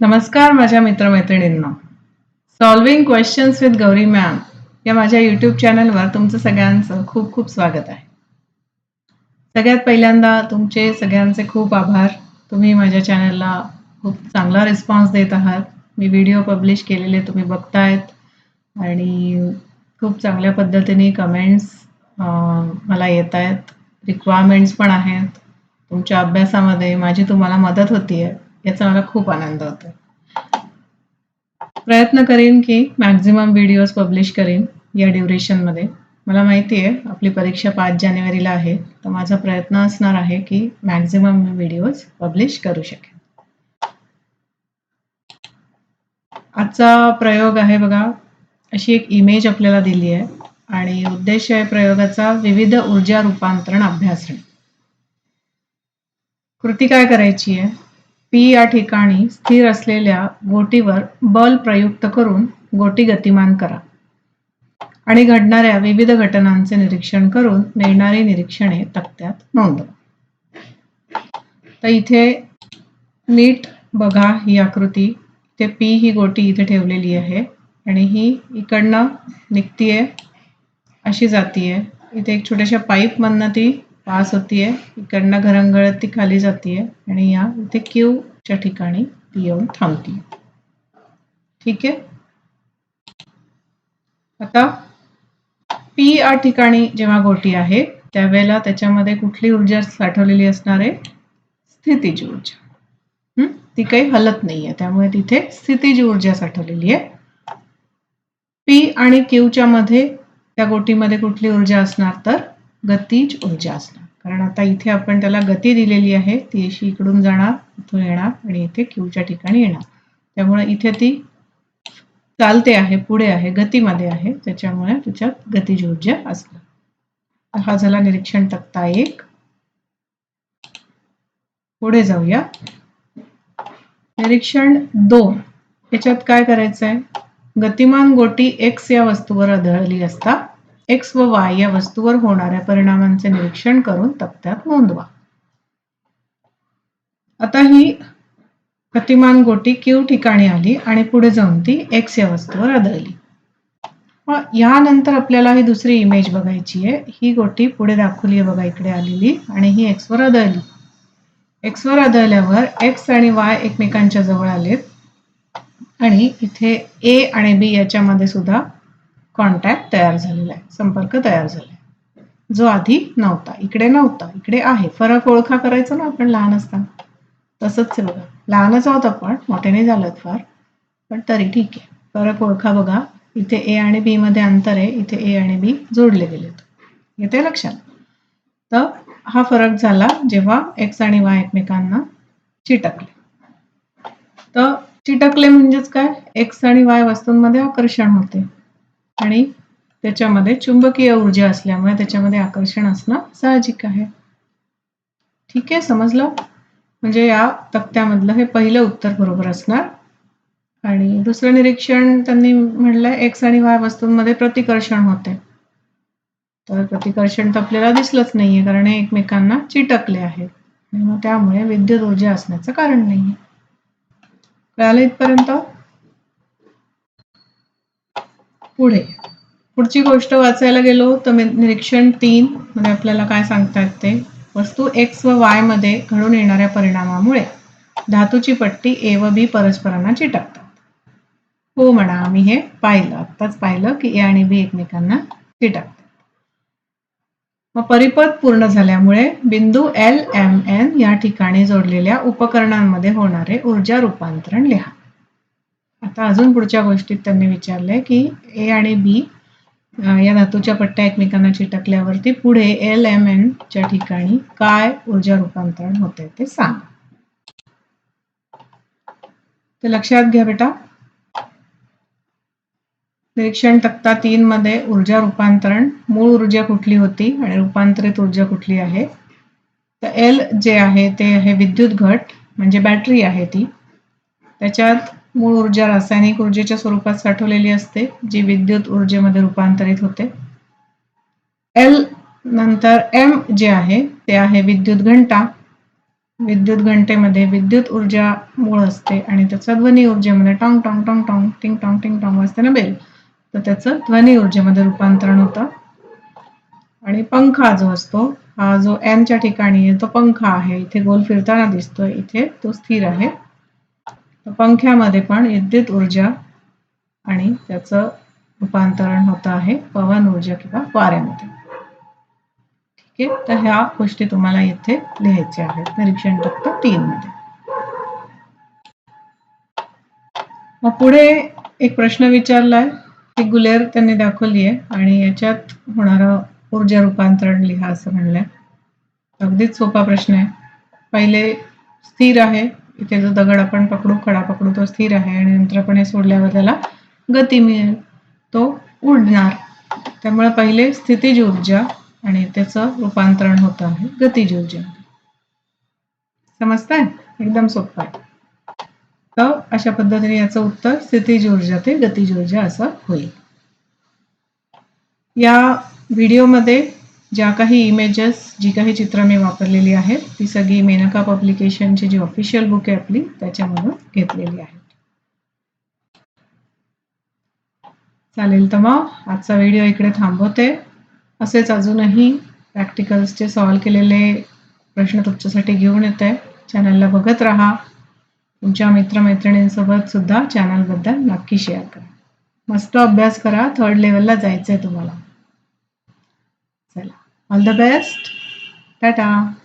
नमस्कार माझ्या मित्रमैत्रिणींना. Solving questions with Gauri ma'am या माझ्या यूट्यूब चॅनलवर तुमचं सगळ्यांचं खूप खूप स्वागत आहे. सगळ्यात पहिल्यांदा तुमचे सगळ्यांचे खूप आभार. तुम्ही माझ्या चॅनलला खूप चांगला रिस्पॉन्स देत आहात. मी व्हिडिओ पब्लिश केलेले तुम्ही बघतायत. आणि खूप चांगल्या पद्धतीने कमेंट्स मला येत आहेत रिक्वायरमेंट्स पण आहेत. तुमच्या अभ्यासामध्ये माझी तुम्हाला मदत होतीये. याचा मला खूप आनंद होतो प्रयत्न करीन की मॅक्झिमम व्हिडिओज पब्लिश करीन या ड्युरेशनमध्ये मला माहिती आहे आपली परीक्षा पाच जानेवारीला आहे. तर माझा प्रयत्न असणार आहे की मॅक्झिमम मी व्हिडिओज पब्लिश करू शकेन. आजचा प्रयोग आहे बघा अशी एक इमेज आपल्याला दिली आहे. आणि उद्देश आहे प्रयोगाचा विविध ऊर्जा रूपांतरण अभ्यासणे. कृती काय करायची आहे? पी या ठिकाणी स्थिर असलेल्या गोटीवर बल प्रयुक्त करून गोटी गतिमान करा. आणि घडणाऱ्या विविध घटनांचे निरीक्षण करून मिळणारी निरीक्षणे तक्त्यात नोंदवा. तर इथे नीट बघा ही आकृती. इथे पी ही गोटी इथे ठेवलेली आहे आणि ही इकडनं निघतीये अशी जातीये. इथे एक छोट्याशा पाईप मधनं ती पास होतीये इकडनं घरंगळत ती खाली जातीये आणि या इथे क्यू च्या ठिकाणी ती येऊन थांबती ठीक? आहे आता पी या ठिकाणी जेव्हा गोटी आहे त्यावेळेला त्याच्यामध्ये कुठली ऊर्जा साठवलेली असणार आहे? स्थितीची ऊर्जा. ती काही हलत नाहीये त्यामुळे तिथे स्थितीची ऊर्जा साठवलेली आहे. पी आणि क्यूच्या मध्ये त्या गोटीमध्ये कुठली ऊर्जा असणार तर? गतीज ऊर्जा असणार कारण आता इथे आपण त्याला गती दिलेली आहे ती अशी इकडून जाणार इथून येणार आणि इथे क्यूच्या ठिकाणी येणार. त्यामुळे इथे ती चालते आहे पुढे आहे गतीमध्ये आहे त्याच्यामुळे तिच्यात गतीज ऊर्जा असणार. हा झाला निरीक्षण तक्ता एक. पुढे जाऊया. निरीक्षण दोन. याच्यात काय करायचं आहे गतिमान गोटी एक्स या वस्तूवर आढळली असता एक्स व वाय या वस्तूवर होणाऱ्या परिणामांचे निरीक्षण करून तक्त्यात नोंदवा. आता ही प्रतिमान गोटी क्यू ठिकाणी आली आणि पुढे जाऊन ती एक्स या वस्तूवर आदळली. मग यानंतर आपल्याला ही दुसरी इमेज बघायची आहे. ही गोटी पुढे दाखवली आहे बघा इकडे आलेली आणि ही एक्सवर आदळली. एक्सवर आदळल्यावर एक्स आणि वाय एकमेकांच्या जवळ आलेत. आणि इथे ए आणि बी याच्यामध्ये सुद्धा कॉन्टॅक्ट तयार झालेला आहे. संपर्क तयार झाला आहे. जो आधी नव्हता इकडे नव्हता इकडे आहे. फरक ओळखा करायचा ना आपण लहान असताना. तसंच आहे बघा. लहानच आहोत आपण मोठे नाही झालं फार पण तरी ठीक आहे. फरक ओळखा बघा. इथे ए आणि बी मध्ये अंतर आहे. इथे ए आणि बी जोडले गेलेत. येते लक्षात? तर हा फरक झाला जेव्हा एक्स आणि वाय एकमेकांना चिटकले. तर चिटकले म्हणजेच काय? एक्स आणि वाय वस्तूंमध्ये आकर्षण होते. आणि त्याच्यामध्ये चुंबकीय ऊर्जा असल्यामुळे त्याच्यामध्ये आकर्षण असणं साहजिक आहे. ठीक आहे समजलं? म्हणजे या तक्त्यामधलं हे पहिलं उत्तर बरोबर असणार. आणि दुसरं निरीक्षण त्यांनी म्हणलंय एक्स आणि वाय वस्तूंमध्ये प्रतिकर्षण होते. तर प्रतिकर्षण तर आपल्याला दिसलंच नाहीये कारण हे एकमेकांना चिटकले आहेत. आणि मग त्यामुळे विद्युत ऊर्जा असण्याचं कारण नाहीये. कळालं इथपर्यंत? पुढे. पुढची गोष्ट वाचायला गेलो तर निरीक्षण तीन म्हणजे आपल्याला काय सांगतात ते? वस्तू एक्स व वायमध्ये घडून येणाऱ्या परिणामामुळे धातूची पट्टी ए व बी परस्परांना चिटकतात. हो म्हणा आम्ही हे पाहिलं. आत्ताच पाहिलं की ए आणि बी एकमेकांना चिटकतात. मग परिपथ पूर्ण झाल्यामुळे बिंदू एल एम एन या ठिकाणी जोडलेल्या उपकरणांमध्ये होणारे ऊर्जा रूपांतरण लिहा. आता अजून पुढच्या गोष्टीत त्यांनी विचारलंय की ए आणि बी या धातूच्या पट्ट्या एकमेकांना चिटकल्यावरती पुढे एल एम एन च्या ठिकाणी काय ऊर्जा रूपांतरण होते ते सांग. ते लक्षात घ्या बेटा. निरीक्षण तक्ता तीन मध्ये ऊर्जा रूपांतरण मूळ ऊर्जा कुठली होती आणि रूपांतरित ऊर्जा कुठली आहे? तर एल जे आहे ते आहे विद्युत घट म्हणजे बॅटरी आहे ती. त्याच्यात मूळ ऊर्जा रासायनिक ऊर्जेच्या स्वरूपात साठवलेली असते जी विद्युत ऊर्जेमध्ये रूपांतरित होते. एल नंतर एम जे आहे ते आहे विद्युत घंटा. विद्युत घंटेमध्ये विद्युत ऊर्जा मूळ असते आणि त्याचा ध्वनी ऊर्जेमध्ये टॉंग टॉंग टॉंग टॉंग टिंग टॉंग टिंग टॉंग वाजते ना बेल. तर त्याचं ध्वनी ऊर्जेमध्ये रूपांतरण होतं. आणि पंखा जो असतो हा जो एनच्या ठिकाणी आहे तो पंखा आहे. इथे गोल फिरताना दिसतोय. इथे तो स्थिर आहे. पंख्यामध्ये पण विद्युत ऊर्जा आणि त्याचं रूपांतरण होतं आहे पवन ऊर्जा किंवा वाऱ्यामध्ये. ठीक आहे? तर ह्या गोष्टी तुम्हाला इथे लिहायच्या आहेत निरीक्षण तक्ता तीन मध्ये मग पुढे एक प्रश्न विचारलाय ती गुलेर त्यांनी दाखवली आहे आणि याच्यात होणारं ऊर्जा रूपांतरण लिहा असं म्हणलंय. अगदीच सोपा प्रश्न आहे. पहिले स्थिर आहे इथे जो दगड आपण पकडू खडा पकडू तो स्थिर आहे आणि नंतर आपण हे सोडल्यावर त्याला गती मिळेल. तो उडणार. त्यामुळे पहिले स्थितीज ऊर्जा आणि त्याचं रूपांतरण होतं आहे गतीज ऊर्जा समजताय? एकदम सोपं आहे. तर अशा पद्धतीने याचं उत्तर स्थितीज ऊर्जा ते गतीज ऊर्जा असं होईल. या व्हिडिओमध्ये ज्या काही इमेजेस जी काही चित्र मी वापरलेली आहेत ती सगळी मेनका पब्लिकेशनची जी ऑफिशियल बुक आहे आपली त्याच्यामधून घेतलेली आहे चालेल तर मग आजचा व्हिडिओ इकडे थांबवते. असेच अजूनही प्रॅक्टिकल्सचे सॉल्व केलेले प्रश्न तुमच्यासाठी घेऊन येत. आहे चॅनलला बघत राहा. तुमच्या मित्रमैत्रिणींसोबत सुद्धा चॅनलबद्दल नक्की शेअर करा. मस्त अभ्यास करा. थर्ड लेवलला जायचं आहे तुम्हाला. Well, all the best. Ta-ta.